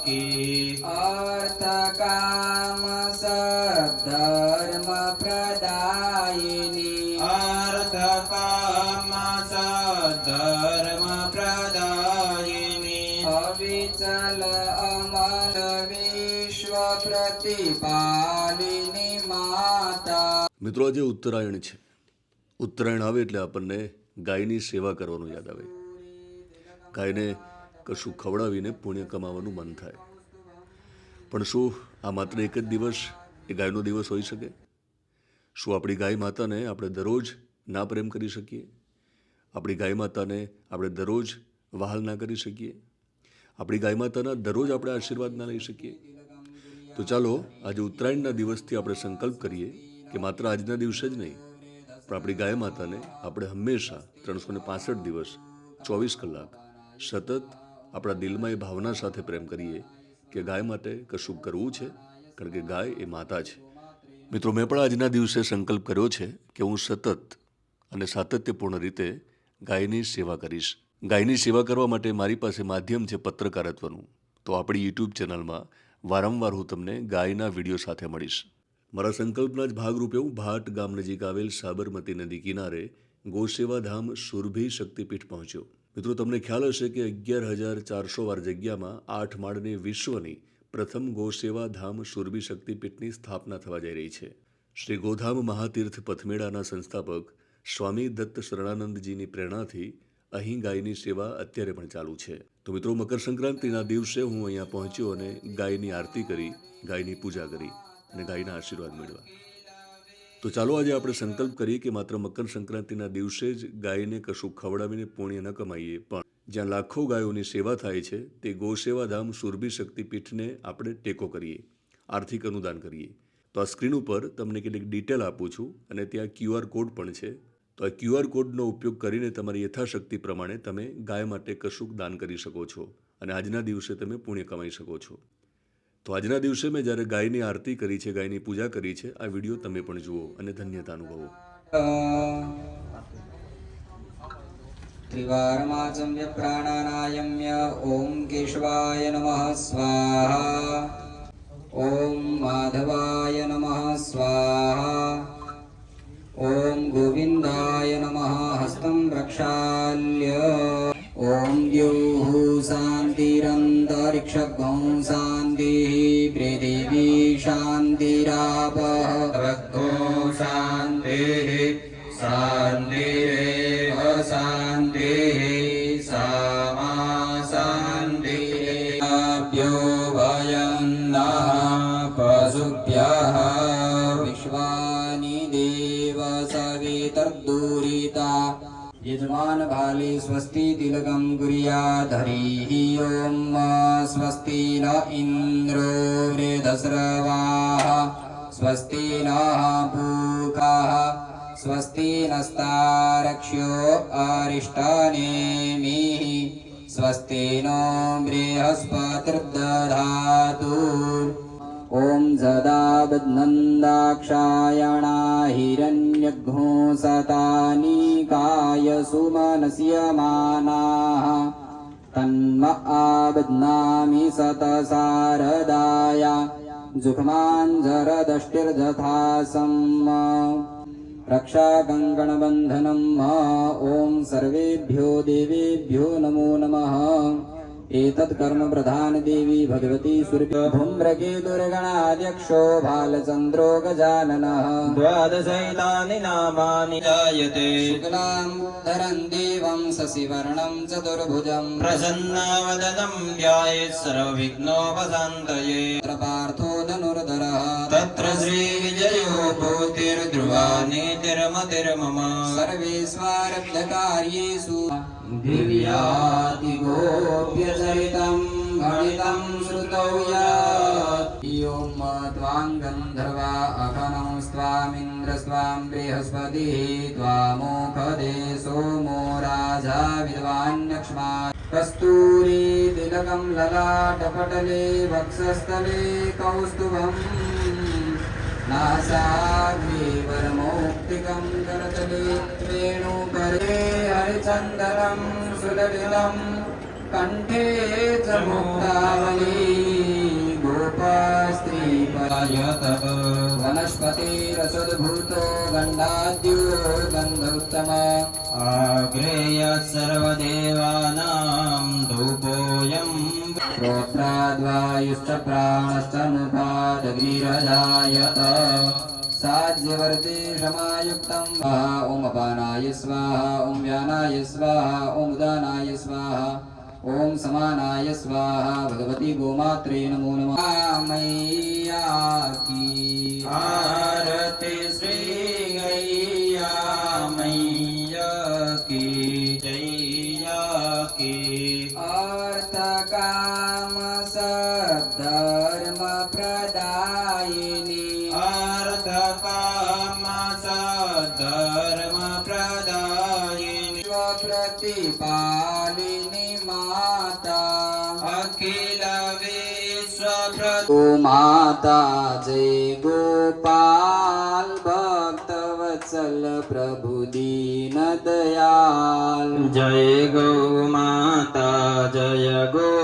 કી अर्थ काम धर्म प्रदायिनी અર્થ કામ ધર્મ પ્રદાયિની અવિચલ અમલ વિશ્વ પ્રતિપાલિની માતા મિત્રો આજે ઉત્તરાયણ છે ઉત્તરાયણ આવે એટલે આપણને ગાયની સેવા કરવાનું યાદ આવે ગાયને કશું ખવડાવીને પુણ્ય કમાવાનું મન થાય. પણ શું આ માત્ર એક જ દિવસ, એ ગાયનો દિવસ હોઈ શકે? શું આપણી ગાય માતાને આપણે દરરોજ ના પ્રેમ કરી શકીએ? આપણી ગાય માતાને આપણે દરરોજ વહાલ ના કરી શકીએ? આપણી ગાય માતાના દરરોજ આપણે આશીર્વાદ ના લઈ શકીએ? તો ચાલો, આજે ઉત્તરાયણના દિવસથી આપણે સંકલ્પ કરીએ કે માત્ર આજના દિવસે જ નહીં, પણ આપણી ગાય માતાને આપણે હંમેશા ત્રણસો ને દિવસ, ચોવીસ કલાક સતત આપણા દિલમાં એ ભાવના સાથે પ્રેમ કરીએ કે ગાય માટે કશું કરવું છે, કારણ કે ગાય એ માતા છે. મિત્રો, મેં પણ આજના દિવસે સંકલ્પ કર્યો છે કે હું સતત અને સાતત્યપૂર્ણ રીતે ગાયની સેવા કરીશ. ગાયની સેવા કરવા માટે મારી પાસે માધ્યમ છે પત્રકારત્વનું. તો આપણી યુટ્યુબ ચેનલમાં વારંવાર હું તમને ગાયના વીડિયો સાથે મળીશ. મારા સંકલ્પના જ ભાગરૂપે હું ભાટ ગામ નજીક આવેલ સાબરમતી નદી કિનારે ગોસેવાધામ સુરભી શક્તિપીઠ પહોંચ્યો. મિત્રો, તમને ખ્યાલ હશે કે અગિયાર હજાર ચારસો વાર જગ્યામાં આઠ માળની વિશ્વની પ્રથમ ગોસેવા ધામ સુરભી શક્તિપીઠની સ્થાપના થવા જઈ રહી છે. શ્રી ગોધામ મહાતીર્થ પથમેળાના સંસ્થાપક સ્વામી દત્ત શરણાનંદજીની પ્રેરણાથી અહીં ગાયની સેવા અત્યારે પણ ચાલુ છે. તો મિત્રો, મકર સંક્રાંતિના દિવસે હું અહીંયા પહોંચ્યો અને ગાયની આરતી કરી, ગાયની પૂજા કરી અને ગાયના આશીર્વાદ મેળવ્યા. તો ચાલો આજે આપણે સંકલ્પ કરીએ કે માત્ર મકર સંક્રાંતિના દિવસે જ ગાયને કશું ખવડાવીને પુણ્ય ન કમાઈએ, પણ જ્યાં લાખો ગાયોની સેવા થાય છે, તે ગૌસેવાધામ સુરભી શક્તિપીઠને આપણે ટેકો કરીએ, આર્થિક અનુદાન કરીએ. તો આ સ્ક્રીન ઉપર તમને કેટલીક ડિટેલ આપું છું અને ત્યાં ક્યુઆર કોડ પણ છે. તો આ ક્યુઆર કોડનો ઉપયોગ કરીને તમારી યથાશક્તિ પ્રમાણે તમે ગાય માટે કશુંક દાન કરી શકો છો અને આજના દિવસે તમે પુણ્ય કમાઈ શકો છો. તો આજના દિવસે મેં જ્યારે ગાયની આરતી કરી છે, ગાયની પૂજા કરી છે, આ વીડિયો તમે પણ જુઓ અને ધન્યતા અનુભવો. ત્રિવારમાચમ્ય પ્રાણાનાયમ્ય ઓમ કેશવાય નમઃ સ્વાહા. ઓમ માધવાય ॐ शान्तिः पृथिवी शान्तिरापः रघो शान्तिः शान्तिरेव शान्तिः सा मा शान्तिरेभ्यो वयं नः पशुभ्यः विश्वानि देव सवितर्दुरिता यजमानबाले स्वस्ति तिलकं गुर्याधरी ॐ स्वस्ति न इन्द्रो वृधस्रवाः स्वस्ति नः पूकाः स्वस्ति नस्तारक्ष्यो आरिष्ठानेमिः स्वस्ति नो बृहस्पतिर्दधातु। ॐ सदा जदाबद्नन्दाक्षायणा हिरण्यघ्नोसतानीकाय सुमनस्यमानाः तन्म आबध्नामि सतसारदाय सत सारदाय जुह्माञ्जरदष्टिर्जथासम् ॐ सर्वेभ्यो देवेभ्यो नमो नमः एतत् कर्म प्रधानदेवी भगवती सुरभुम्रकेतुर्गणाध्यक्षो भालचन्द्रो गजाननः। द्वादशैतानि नामानि जायते। देवं शशिवर्णं चतुर्भुजम्। प्रसन्नावदनं ध्यायेत् सर्वविघ्नोपशान्तये तत्र पार्थो धनुर्धरः। तत्र श्रीविजयो भूतिर्ध्रुवा नीतिर्मतिर्मम सर्वे स्वारब्धकार्येषु दिव्यातिगोप्यचरितं गणितं श्रुतौ यत् ॐ त्वां गन्धर्वा अखनं स्वामिन्द्र स्वां बृहस्पतिः त्वामोखदे सोमो राजा विद्वान्यक्ष्मा कस्तूरी तिलकं ललाटपटले वक्षस्थले कौस्तुभम् ेवरमौक्तिकं करतली त्रेणुपरे हरिचन्दनं सुलविलं कण्ठे च मुक्तावली गोपास्त्रीपरायतः वनस्पतिरसद्भूतो गण्डाद्यो गन्धोत्तम आग्रेयः सर्वदेवाना श्रोत्राद्वायुश्च प्राणश्च मुखादग्निरजायत साध्यवर्ति क्षमायुक्तं वा ॐ अपानाय स्वाहा ॐ व्यानाय स्वाहा ॐ उदानाय स्वाहा ॐ समानाय स्वाहा भगवती गोमात्रे नमो नमः सकाम सद्धर्म प्रदायिनी अर्ध काम सद्धर्म प्रदायिनी स्वप्रतिपालिनी माता। अखिल विश्व माता जय गोपाल। વાસલ પ્રભુ દીન દયાલ જય ગૌ માતા જય ગૌ